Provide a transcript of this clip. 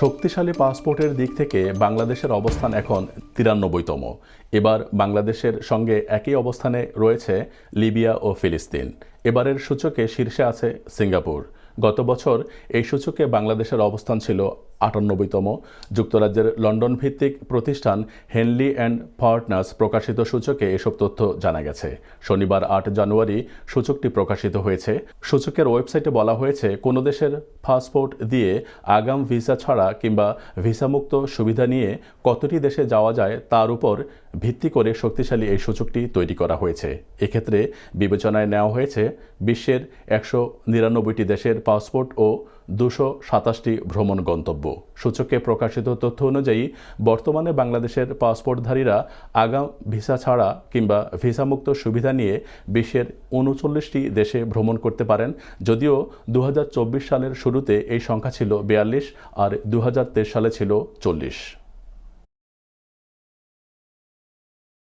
শক্তিশালী পাসপোর্টের দিক থেকে বাংলাদেশের অবস্থান এখন তিরানব্বইতম। এবার বাংলাদেশের সঙ্গে একই অবস্থানে রয়েছে লিবিয়া ও ফিলিস্তিন। এবারের সূচকে শীর্ষে আছে সিঙ্গাপুর। গত বছর এই সূচকে বাংলাদেশের অবস্থান ছিল আটানব্বইতম যুক্তরাজ্যের লন্ডন ভিত্তিক প্রতিষ্ঠান হেনলি অ্যান্ড পার্টনার্স প্রকাশিত সূচকে এসব তথ্য জানা গেছে। শনিবার আট জানুয়ারি সূচকটি প্রকাশিত হয়েছে। সূচকের ওয়েবসাইটে বলা হয়েছে, কোনো দেশের পাসপোর্ট দিয়ে আগাম ভিসা ছাড়া কিংবা ভিসামুক্ত সুবিধা নিয়ে কতটি দেশে যাওয়া যায় তার উপর ভিত্তি করে শক্তিশালী এই সূচকটি তৈরি করা হয়েছে। এক্ষেত্রে বিবেচনায় নেওয়া হয়েছে, বিশ্বের একশো নিরানব্বইটি দেশের পাসপোর্ট ও দুশো সাতাশটি ভ্রমণ গন্তব্য। সূচকে প্রকাশিত তথ্য অনুযায়ী, বর্তমানে বাংলাদেশের পাসপোর্টধারীরা আগাম ভিসা ছাড়া কিংবা ভিসামুক্ত সুবিধা নিয়ে বিশ্বের উনচল্লিশটি দেশে ভ্রমণ করতে পারেন। যদিও দু হাজার চব্বিশ সালের শুরুতে এই সংখ্যা ছিল বিয়াল্লিশ আর দু হাজার তেইশ সালে ছিল চল্লিশ।